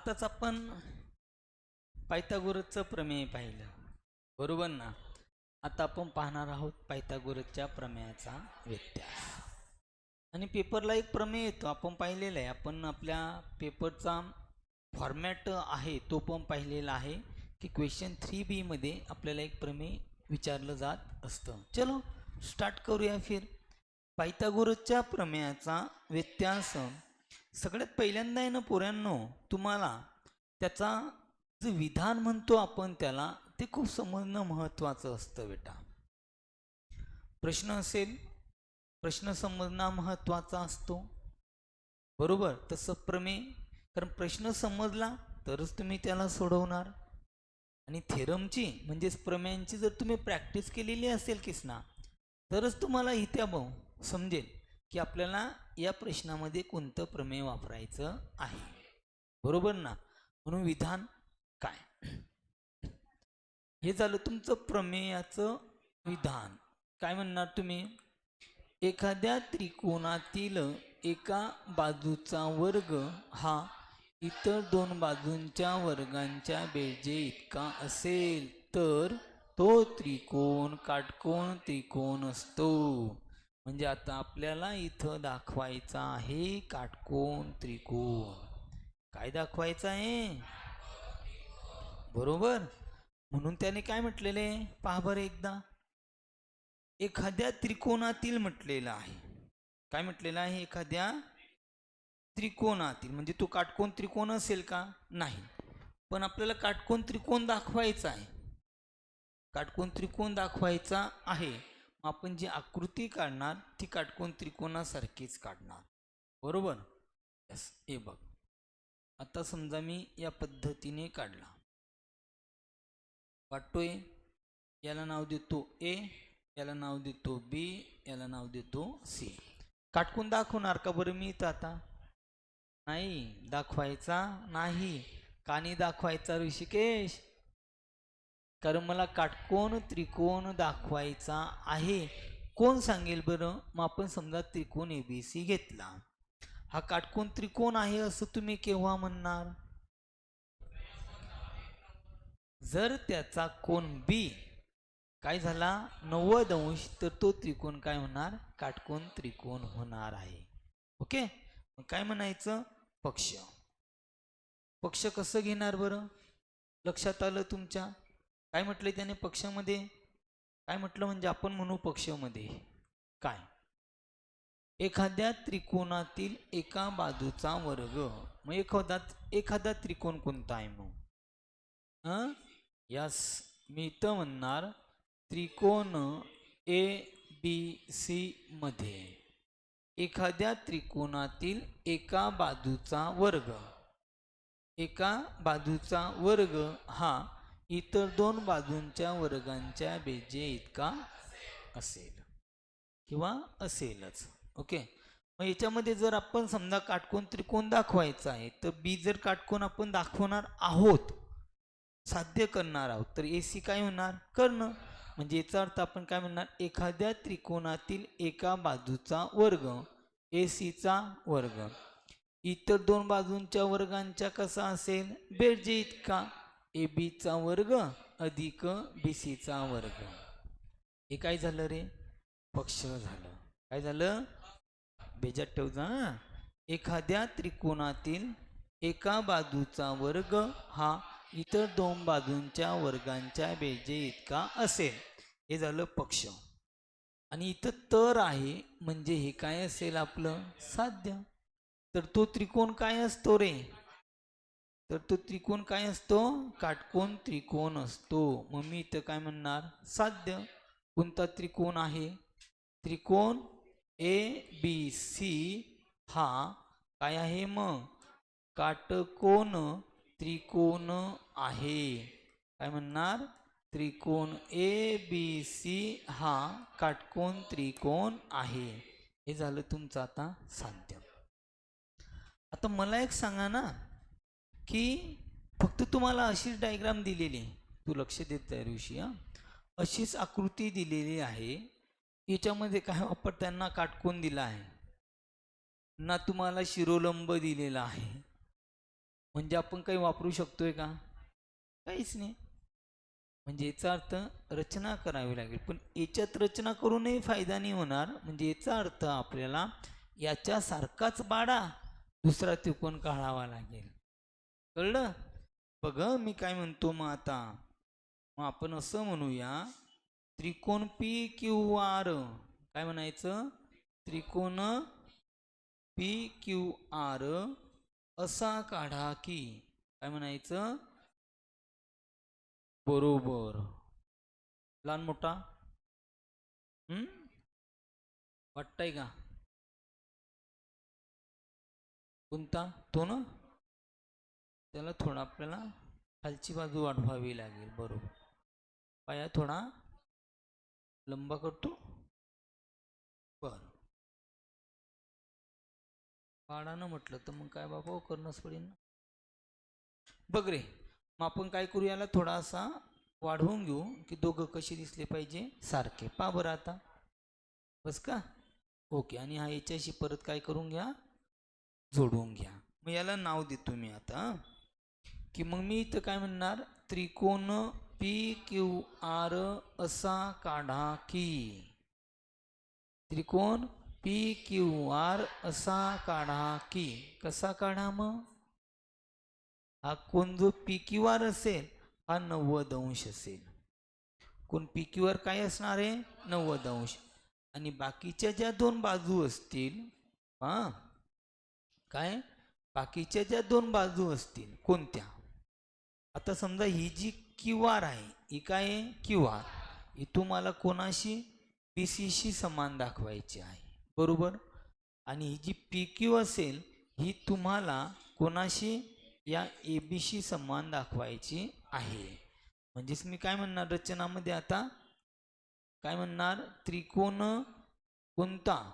आताच आपण पायथागोरसचं प्रमेय पाहिलं. बरोबर ना? आता आपण पाहणार आहोत पायथागोरसच्या प्रमेयाचा व्यत्यास. आणि पेपरला एक प्रमेय येतो आपण पाहिलेला आहे. आपण आपल्या पेपरचा फॉर्मॅट आहे तो पण पाहिलेला आहे की क्वेश्चन थ्री बीमध्ये आपल्याला एक प्रमेय विचारलं जात असतं. चलो स्टार्ट करूया फिर. पायथागोरसच्या प्रमेयाचा व्यत्यास सगळ्यात पहिल्यांदा आहे ना पोऱ्यांनो तुम्हाला त्याचा जे विधान म्हणतो आपण त्याला ते खूप समजणं महत्त्वाचं असतं बेटा. प्रश्न असेल प्रश्न समजणं महत्त्वाचा असतो. बरोबर? तसं प्रमेय कारण प्रश्न समजला तरच तुम्ही त्याला सोडवणार. आणि थेरमची म्हणजेच प्रमेयांची जर तुम्ही प्रॅक्टिस केलेली असेल किसना तरच तुम्हाला इथे समजेल की आपल्याला या प्रश्नामध्ये कोणतं प्रमेय वापरायचं आहे? बरोबर ना? म्हणून विधान काय? हे झालं तुमचं प्रमेयाचं विधान. काय म्हणणार तुम्ही? एखाद्या त्रिकोणातील एका बाजूचा वर्ग हा इतर दोन बाजूंच्या वर्गांच्या बेरजे इतका असेल तर तो त्रिकोण काटकोण त्रिकोण असतो. म्हणजे आता आपल्याला इथं दाखवायचा आहे काटकोण त्रिकोण. काय दाखवायचं आहे? बरोबर? म्हणून त्याने काय म्हटलेले? पहा बरं एकदा. एखाद्या त्रिकोणातील म्हटलेलं आहे. काय म्हटलेलं आहे? एखाद्या त्रिकोणातील. म्हणजे तो काटकोण त्रिकोण असेल का? नाही. पण आपल्याला काटकोण त्रिकोण दाखवायचा आहे. काटकोण त्रिकोण दाखवायचा आहे. आपण जी आकृती काढणार ती काटकोण त्रिकोणासारखीच काढणार. बरोबर? यस हे बघ. आता समजा मी या पद्धतीने काढला. वाटतोय याला नाव देतो ए याला नाव देतो बी याला नाव देतो सी. काटकून दाखवणार का बरं मी इथं आता? नाही दाखवायचा नाही. कानी दाखवायचा ऋषिकेश? कारण मला काटकोन त्रिकोण दाखवायचा आहे. कोण सांगेल बरं? मग आपण समजा त्रिकोण ए बी सी घेतला. हा काटकोन त्रिकोण आहे असं तुम्ही केव्हा म्हणणार? जर त्याचा कोण बी काय झाला? नव्वद अंश तर तो त्रिकोण काय होणार? काटकोन त्रिकोण होणार आहे. ओके? मग काय म्हणायचं? पक्ष. पक्ष कसं घेणार बरं? लक्षात आलं तुमच्या? काय म्हटलं त्याने पक्षामध्ये? काय म्हटलं म्हणजे आपण म्हणू पक्षामध्ये? काय? एखाद्या त्रिकोणातील एका बाजूचा वर्ग. मग एखादा एखादा त्रिकोण कोणता आहे मग? हं? यस मी तर म्हणणार त्रिकोण ए बी सी मध्ये. एखाद्या त्रिकोणातील एका बाजूचा वर्ग. एका बाजूचा वर्ग हा इतर दोन बाजूंच्या वर्गांच्या बेजे इतका असेल. किंवा असेलच. ओके? मग याच्यामध्ये जर आपण समजा काटकोन त्रिकोण दाखवायचा आहे तर बी जर काटकोन आपण दाखवणार आहोत साध्य करणार आहोत तर ए सी काय होणार? करणं. म्हणजे याचा अर्थ आपण काय म्हणणार? एखाद्या त्रिकोणातील एका बाजूचा वर्ग ए सीचा वर्ग. इतर दोन बाजूंच्या वर्गांच्या कसा असेल? बेरजे इतका. ए बीचा वर्ग अधिक बी सीचा वर्ग. हे काय झालं रे? पक्ष झालं. काय झालं? बेजात ठेवजा जा एखाद्या त्रिकोणातील एका बाजूचा वर्ग हा इतर दोन बाजूंच्या वर्गांच्या बेजे इतका असेल. हे झालं पक्ष. आणि इथं तर आहे म्हणजे हे काय असेल आपलं? साध्य. तर तो त्रिकोण काय असतो रे? तर तो त्रिकोण काय असतो? काटकोण त्रिकोण असतो. मग मी इथं काय म्हणणार? साध्य. कोणता त्रिकोण आहे? त्रिकोण ए बी सी हा काय आहे मग? काटकोण त्रिकोण आहे. काय म्हणणार? त्रिकोण ए बी सी हा काटकोण त्रिकोण आहे. हे झालं तुमचं आता साध्य. आता मला एक सांगा ना. की फक्त तुम्हाला अशीच डायग्राम दिलेली आहे. तू लक्ष देत त्या दिवशी हां. अशीच आकृती दिलेली आहे. याच्यामध्ये काय वापर त्यांना काटकोन दिला आहे? ना तुम्हाला शिरोलंब दिलेला आहे. म्हणजे आपण काही वापरू शकतोय का? काहीच नाही. म्हणजे याचा अर्थ रचना करावी लागेल. पण याच्यात रचना करूनही फायदा नाही होणार. म्हणजे याचा अर्थ आपल्याला याच्यासारखाच बाडा दुसरा त्रिकोण काढावा लागेल. कळलं? बघ मी काय म्हणतो मग आता. मग आपण असं म्हणूया त्रिकोण पी क्यू आर. काय म्हणायचं? त्रिकोण पी क्यू आर असा काढा की काय म्हणायचं? बरोबर. लहान मोठा? हम्म? वाटतंय का? कोणता? तो ना? त्याला थोडा आपल्याला खालची बाजू वाढवावी लागेल बरोबर. पाया थोडा लंबा करतो. बर. पाडानं म्हटलं तर मग काय बाबा करणंच पडेल ना. बघ रे मग आपण काय करू याला थोडासा वाढवून घेऊ की दोघं कसे दिसले पाहिजे सारखे. पा बरं आता. बस का? ओके आणि हा याच्याशी परत काय करून घ्या? जोडून घ्या. मग याला नाव देतो मी आता की मग मी इथं काय म्हणणार? त्रिकोण पी क्यू आर असा काढा की. त्रिकोण पी क्यू आर असा काढा की. कसा काढा मग? हा कोण जो पी क्यू आर असेल हा नव्वद अंश असेल. कोण पी क्यू आर काय असणार आहे? नव्वद अंश. आणि बाकीच्या ज्या दोन बाजू असतील हा? काय? बाकीच्या ज्या दोन बाजू असतील कोणत्या? आता समजा ही जी क्यू आर आहे ही काय आहे? Q R. ही तुम्हाला कोणाशी? पी सीशी समान दाखवायची आहे. बरोबर? आणि ही जी पी क्यू असेल ही तुम्हाला कोणाशी? या ए बीशी समान दाखवायची आहे. म्हणजेच मी काय म्हणणार रचनामध्ये आता? काय म्हणणार? त्रिकोण कोणता?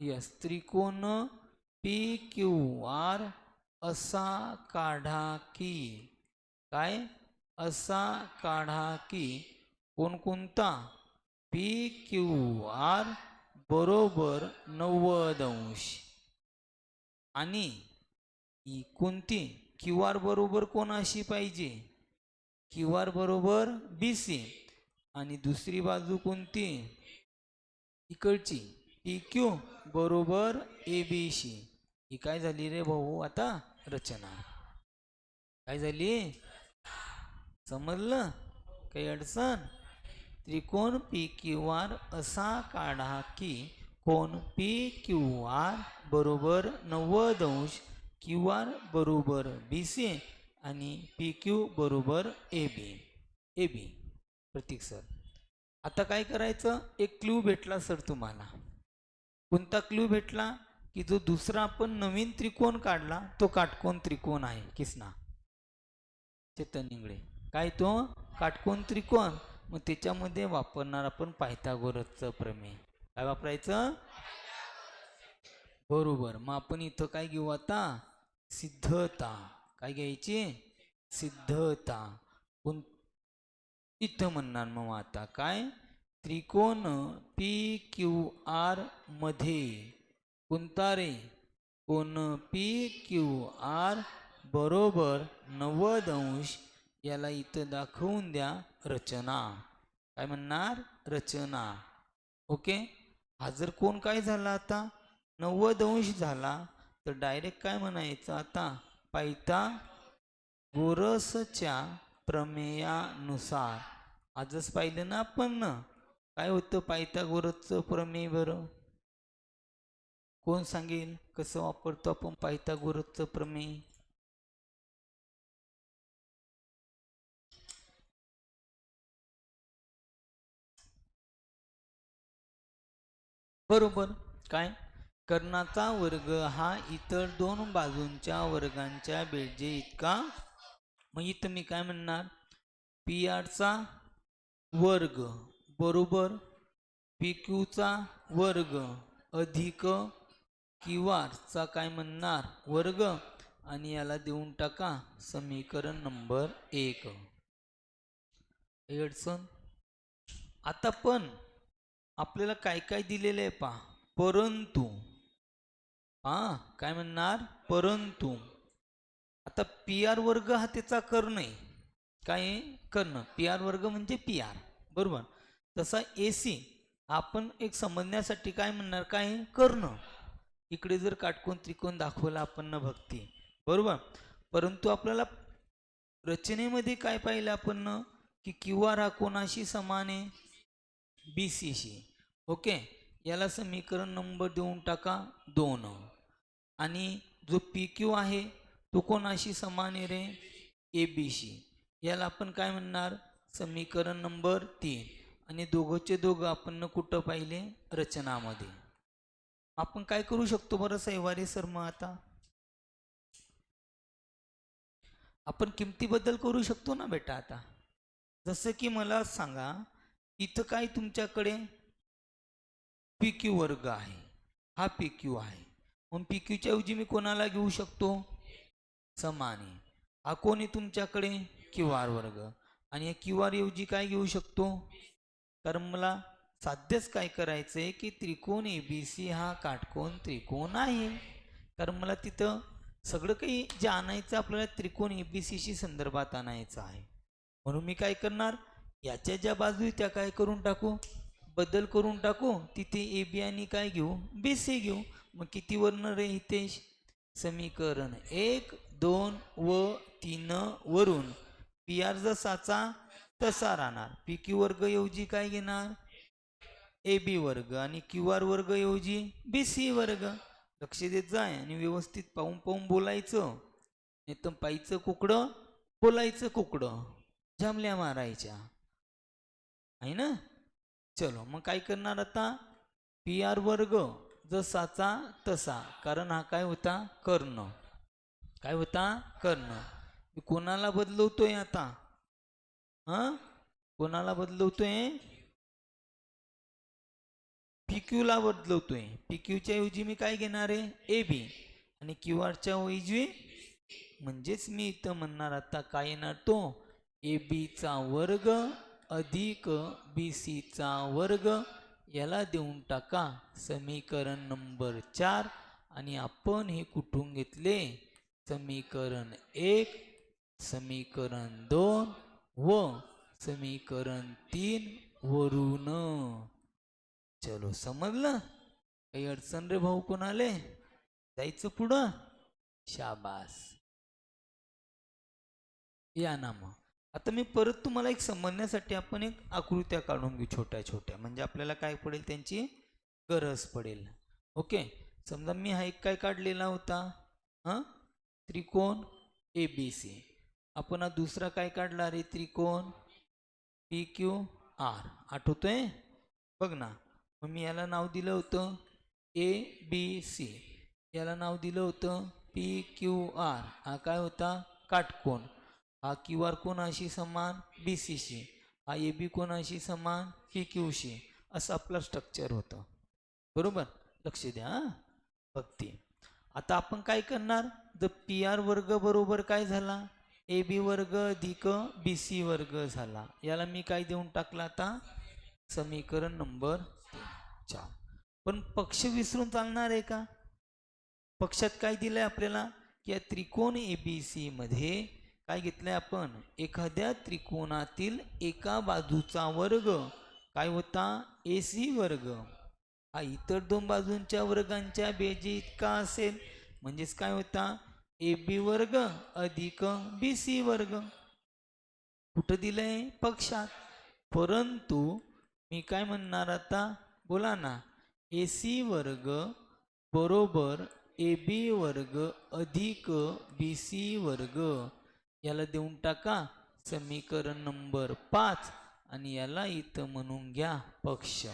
यस त्रिकोण पी क्यू आर असा काढा की काय? असा काढा की कोणकोणता? पी क्यू आर बरोबर नव्वद अंश. आणि कोणती? क्यू आर बरोबर कोण अशी पाहिजे? क्यू आर बरोबर बी सी. आणि दुसरी बाजू कोणती? इकडची. पी क्यू बरोबर ए बी सी. ही काय झाली रे भाऊ? आता रचना. काय झाली? समजलं? काही अडचण? त्रिकोण पी क्यू आर असा काढा की कोण पी क्यू आर बरोबर नव्वद अंश क्यू आर बरोबर बी सी आणि पी क्यू बरोबर A B A B Pratik sir. आता काय करायचं? एक क्ल्यू भेटला सर तुम्हाला. कोणता क्ल्यू भेटला? की जो दुसरा आपण नवीन त्रिकोण काढला तो काटकोन त्रिकोण आहे. किसना? चेतन इंगळे. काय तो? काटकोन त्रिकोण. मग त्याच्यामध्ये वापरणार आपण पायथागोरसचं प्रमेय. काय वापरायचं? बरोबर. मग आपण इथं काय घेऊ आता? सिद्धता. काय घ्यायची? सिद्धता. कोण? इथं म्हणणार मग आता. काय? त्रिकोण पी क्यू आरमध्ये. कुंतारे रे कोण पी क्यू आर बरोबर नव्वद अंश याला इथं दाखवून द्या रचना. काय म्हणणार? रचना. ओके? हा जर कोण काय झाला आता? नव्वद अंश झाला तर डायरेक्ट काय म्हणायचं आता? पायता गोरसच्या प्रमेयानुसार. आजच पाहिलं ना आपण? काय होतं पायता गोरसचं प्रमेय बरं? कोण सांगेल कसं वापरतो आपण पायथागोरसचं प्रमेय? बरोबर. काय? कर्णाचा वर्ग हा इतर दोन बाजूंच्या वर्गांच्या बेरजे इतका? मग इथं मी काय म्हणणार? पी आरचा वर्ग बरोबर? पी क्यूचा वर्ग अधिक क्यू काय म्हणणार? वर्ग. आणि याला देऊन टाका समीकरण नंबर एक. एडसन. अडचण आता पण आपल्याला काय काय दिलेलं आहे पा परंतु. हा काय म्हणणार? परंतु. आता पी आर वर्ग हा त्याचा कर्ण आहे. काय आहे? कर्ण. पी आर वर्ग म्हणजे पी आर. बरोबर? तसा ए सी. आपण एक समजण्यासाठी काय म्हणणार? काय आहे? कर्ण. इकडे जर काटकोन त्रिकोण दाखवला आपण न भक्ती. बरोबर? परंतु आपल्याला रचनेमध्ये काय पाहिलं आपण न? की क्यू आर हा कोणाशी समान आहे? बी सीशी ओके? याला समीकरण नंबर देऊन टाका दोन. आणि जो पी क्यू आहे तो कोणाशी समान आहे रे? ए बीशी याला आपण काय म्हणणार? समीकरण नंबर तीन. आणि दोघंचे दोघं आपण कुठं पाहिले? रचनामध्ये. आपण काय करू शकतो बरं सहवारी सर मग आता आपण किमतीबद्दल करू शकतो ना बेटा आता. जसं की मला सांगा इथं काय तुमच्याकडे पी क्यू वर्ग आहे. हा पी क्यू आहे. मग पी क्यूच्या ऐवजी मी कोणाला घेऊ शकतो? समान. आहे हा कोण आहे तुमच्याकडे? क्यू आर वर्ग. आणि या क्यू आर ऐवजी काय घेऊ शकतो? कारण मला साध्यच काय करायचं आहे की त्रिकोण ए बी सी हा काटकोन त्रिकोण आहे. कारण मला तिथं सगळं काही जे आणायचं आपल्याला त्रिकोण ए बी सीशी संदर्भात आणायचं आहे. म्हणून मी काय करणार? याच्या ज्या बाजू त्या काय करून टाकू? बदल करून टाकू. तिथे ए बी आणि काय घेऊ? बी सी घेऊ. मग किती वर्ण रे हितेश समीकरण एक दोन व तीन वरून पी आर जसाचा तसा राहणार. पी क्यू वर्ग ऐवजी काय घेणार? ए बी वर्ग आणि क्यू आर वर्ग ऐवजी बी सी वर्ग. लक्ष देत जाय आणि व्यवस्थित पाहून पाहून बोलायचं. नाही तर पायचं कुकडं बोलायचं कुकडं. जमल्या मारायच्या. आहे ना? चलो मग काय करणार आता? पी आर वर्ग जसाचा तसा. कारण हा काय होता? कर्ण. काय होता? कर्ण. कोणाला बदलवतोय आता? हा? कोणाला बदलवतोय? पी क्यूला बदलवतोय. पी क्यूच्या ऐवजी मी काय घेणार आहे? ए बी आणि क्यू आरच्या ऐवजी म्हणजेच मी इथं म्हणणार आता काय येणार तो? ए बीचा वर्ग अधिक बी सीचा वर्ग. याला देऊन टाका समीकरण नंबर चार. आणि आपण हे कुठून घेतले? समीकरण एक समीकरण दोन व समीकरण तीन वरून. चलो समजलं? काही अडचण रे भाऊ कोणाले? जायचं पुढं? शाबास. या ना मग. आता मी परत तुम्हाला एक समजण्यासाठी आपण एक आकृत्या काढून घेऊ छोट्या छोट्या. म्हणजे आपल्याला काय पडेल त्यांची? गरज पडेल. ओके? समजा मी हा एक काय काढलेला होता? हां? त्रिकोण ए बी सी आपण हा दुसरा काय काढला रे? त्रिकोण पी क्यू आर आठवतोय? बघ ना. मग मी याला नाव दिलं होतं ए बी सी याला नाव दिलं होतं पी क्यू आर हा काय होता? काटकोण हा क्यू आर कोणाशी समान? बी सीशी हा ए बी कोणाशी समान? पी क्यूशी असं आपलं स्ट्रक्चर होतं. बरोबर? लक्ष द्या हां. भक्ती आता आपण काय करणार? जर पी आर वर्ग बरोबर काय झाला? ए बी वर्ग अधिक बी सी वर्ग झाला. याला मी काय देऊन टाकला आता? समीकरण नंबर अच्छा पण पक्ष विसरून चालणार आहे का? पक्षात काय दिलंय आपल्याला? की या त्रिकोण ए बी सी मध्ये काय घेतलंय आपण? एखाद्या त्रिकोणातील एका बाजूचा वर्ग. काय होता? ए सी वर्ग. हा इतर दोन बाजूंच्या वर्गांच्या बेजी इतका असेल. म्हणजेच काय होता? ए बी वर्ग अधिक बी सी वर्ग. कुठं दिलंय? पक्षात. परंतु मी काय म्हणणार आता? बोला ना. ए सी वर्ग बरोबर ए बी वर्ग अधिक बी सी वर्ग. याला देऊन टाका समीकरण नंबर पाच आणि याला इथं म्हणून घ्या पक्ष.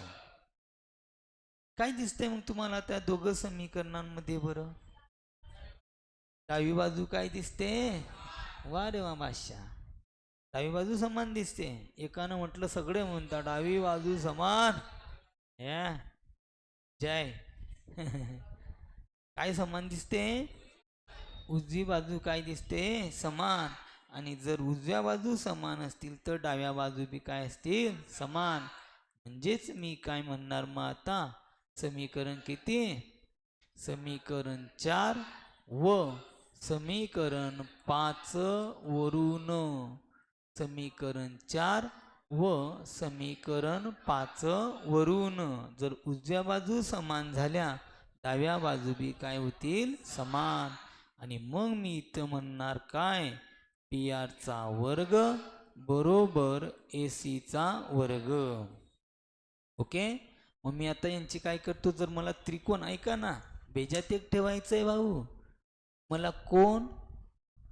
काय दिसतंय मग तुम्हाला त्या दोघं समीकरणांमध्ये बरं? डावी बाजू काय दिसते? वा रे वा बादशा डावी बाजू समान दिसते. एकानं म्हटलं सगळे म्हणतात डावी बाजू समान. या जय. काय समान दिसते? उजवी बाजू काय दिसते? समान. आणि जर उजव्या बाजू समान असतील तर डाव्या बाजू बी काय असतील? समान. म्हणजेच मी काय म्हणणार मग आता? समीकरण किती? समीकरण चार व समीकरण पाच वरून. समीकरण चार व समीकरण पाच वरून जर उजव्या बाजू समान झाल्या डाव्या बाजू बी काय होतील? समान. आणि मग मी इथं म्हणणार काय? पी आरचा वर्ग बरोबर ए सीचा वर्ग. ओके? मग मी आता यांची काय करतो? जर मला त्रिकोण ऐका ना. बेजात एक ठेवायचं आहे भाऊ. मला कोण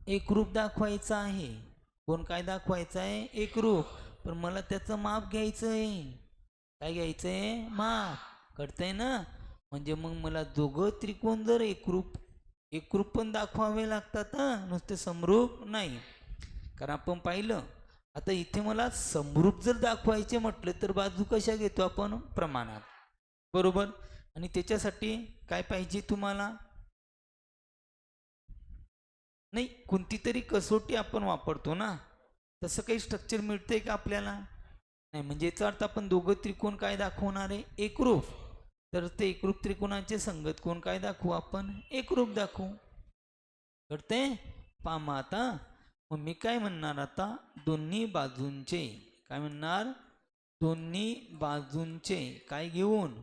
एकरूप दाखवायचं आहे? कोण काय दाखवायचं आहे एकरूप. पण मला त्याचं माप घ्यायचं आहे काय घ्यायचं आहे माप. कळतंय ना? म्हणजे मग मला दोघं त्रिकोण जर एकरूप एकरूप पण दाखवावे लागतात हां? नुसते समरूप नाही. कारण आपण पाहिलं आता इथे मला समरूप जर दाखवायचे म्हटलं तर बाजू कशा घेतो आपण? प्रमाणात. बरोबर? आणि त्याच्यासाठी काय पाहिजे तुम्हाला? नाही कोणती तरी कसोटी आपण वापरतो ना? तसं काही स्ट्रक्चर मिळतंय का आपल्याला? नाही म्हणजे याचा अर्थ आपण दोघं त्रिकोण काय दाखवणार आहे? एकरूप. तर ते एकरूप त्रिकोणाचे संगत कोण काय दाखवू आपण? एकरूप दाखवू. कळते पामा आता. मग मी काय म्हणणार आता? दोन्ही बाजूंचे. काय म्हणणार? दोन्ही बाजूंचे. काय घेऊन?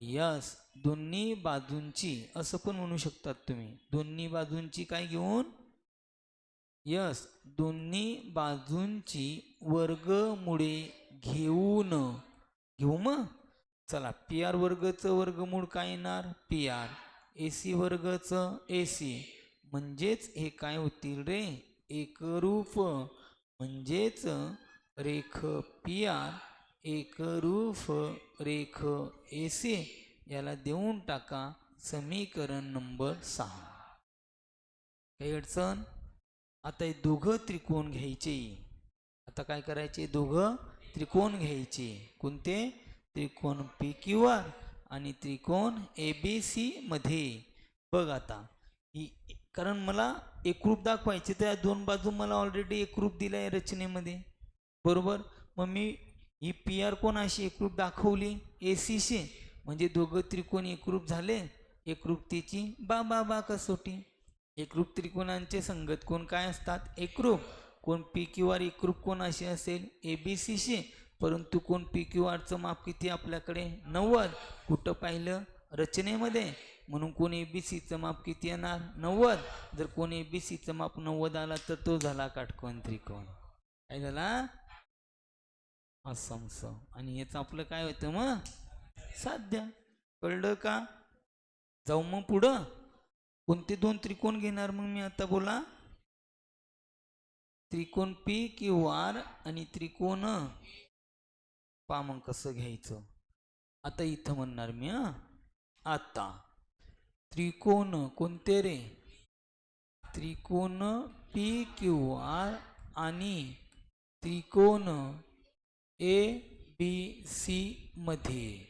यस दोन्ही बाजूंची. असं पण म्हणू शकतात तुम्ही. दोन्ही बाजूंची काय घेऊन? यस दोन्ही बाजूंची वर्गमुळे घेऊन घेऊ मग? चला पी आर वर्गचं वर्गमूळ काय येणार? पी आर ए सी वर्गचं ए सी म्हणजेच हे काय होतील रे? एकरूप. म्हणजेच रेख पी आर एकरूप रेख ए सी याला देऊन टाका समीकरण नंबर सहा. काही अडचण? आता हे दोघं त्रिकोण घ्यायचे. आता काय करायचे? दोघं त्रिकोण घ्यायचे. कोणते? त्रिकोण पी क्यू आर आणि त्रिकोण ए बी सी मध्ये. बघ आता ही कारण मला एकरूप दाखवायचे त्या दोन बाजू मला ऑलरेडी एकरूप दिलं आहे रचनेमध्ये. बरोबर? मग मी ही पी आर कोण अशी एकरूप दाखवली? ए सीशी म्हणजे दोघं त्रिकोण एकरूप झाले. एकरूपतेची बा बा बा कसोटी. एकरूप त्रिकोणांचे संगत कोण काय असतात? एकरूप कोण पी क्यू आर एकरूप कोण असे असेल? ए बी सीशी परंतु कोण पी क्यू आरचं माप किती आपल्याकडे? नव्वद. कुठं पाहिलं? रचनेमध्ये. म्हणून कोण ए बी सीचं माप किती येणार? नव्वद. जर कोण ए बी सीचं माप नव्वद आला तर तो झाला काटकोण त्रिकोण. काय झाला? असं. आणि याचं आपलं काय होतं मग? साध्य. कळलं का? जाऊ मग पुढं. कोणते दोन त्रिकोण घेणार मग मी आता बोला? त्रिकोण पी क्यू आर आणि त्रिकोण पा मग कसं घ्यायचं? आता इथं म्हणणार मी हा. आता. त्रिकोण कोणते रे? त्रिकोण पी क्यू आर आणि त्रिकोण ए बी सी मध्ये.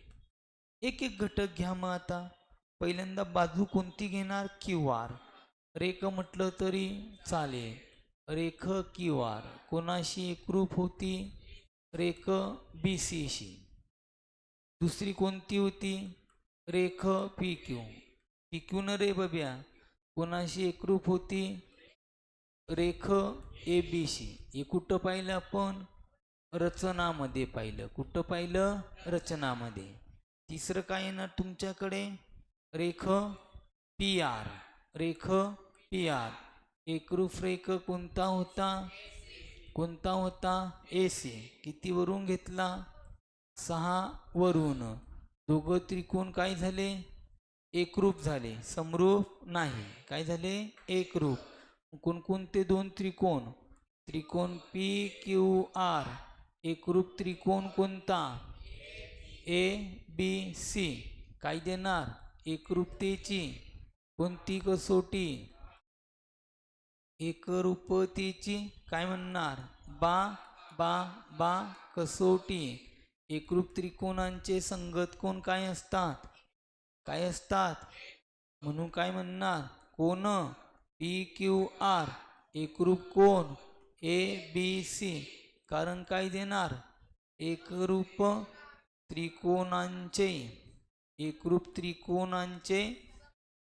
एक एक घटक घ्या मग आता. पहिल्यांदा बाजू कोणती घेणार? क्यू आर रेख म्हटलं तरी चालेल. रेख क्यू आर कोणाशी एकरूप होती? रेख बी सीशी दुसरी कोणती होती? रेख पी क्यू पी क्यू न रे बब्या. कोणाशी एकरूप होती? रेख ए बी सी हे कुठं पाहिलं आपण? रचनामध्ये पाहिलं. कुठं पाहिलं? रचनामध्ये. तिसरं काय येणार तुमच्याकडे? रेख पी आर रेख पी आर. एकरूप रेख कोणता होता? कोणता होता? A C. किती वरून घेतला? सहा वरून. दोघं त्रिकोण काय झाले? एकरूप झाले. समरूप नाही. काय झाले? एकरूप कोणकोणते दोन त्रिकोण? त्रिकोण पी क्यू आर. एकरूप त्रिकोण कोणता? A B C. काय देणार? एकरूपतेची कोणती कसोटी एकरूपतेची काय म्हणणार? बा बा बा कसोटी एकरूप त्रिकोणांचे संगत कोण काय असतात? काय असतात? म्हणून काय म्हणणार? कोण? P Q R. एकरूप कोण? A B C. कारण काय देणार? एकरूप त्रिकोणांचे. एकरूप त्रिकोणांचे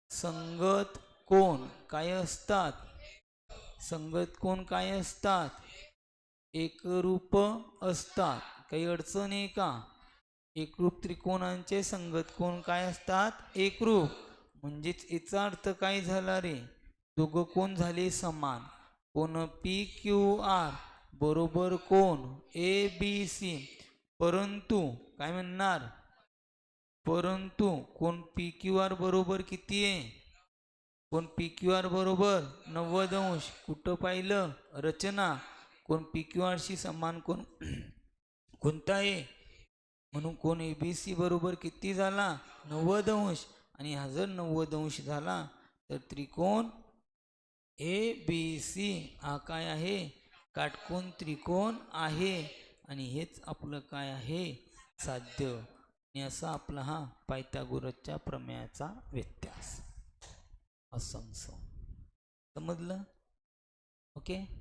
संगत कोण? काय असतात? संगत कोण काय असतात? एकरूप असतात. काही अडचण आहे का? एकरूप त्रिकोणांचे संगत कोण काय असतात? एकरूप. म्हणजेच याचा अर्थ काय झाला रे? दोघं कोण झाले समान? कोण पी क्यू आर? बरोबर कोण? A B C. परंतु काय म्हणणार? परंतु कोण पी क्यू आर बरोबर किती आहे? कोण पी क्यू आर बरोबर नव्वद अंश? कुठं पाहिलं? रचना. कोण पी क्यू आरशी समान कोण कोणता आहे? म्हणून कोण ए बी सी बरोबर किती झाला? नव्वद अंश. आणि हा जर नव्वद अंश झाला तर त्रिकोण ए बी सी हा काय आहे? काटकोण त्रिकोण आहे. आणि हेच आपलं काय आहे? साध्य. आणि असा आपला हा पायथागोरसच्या प्रमेयाचा व्यत्यास. असं. समजलं? ओके?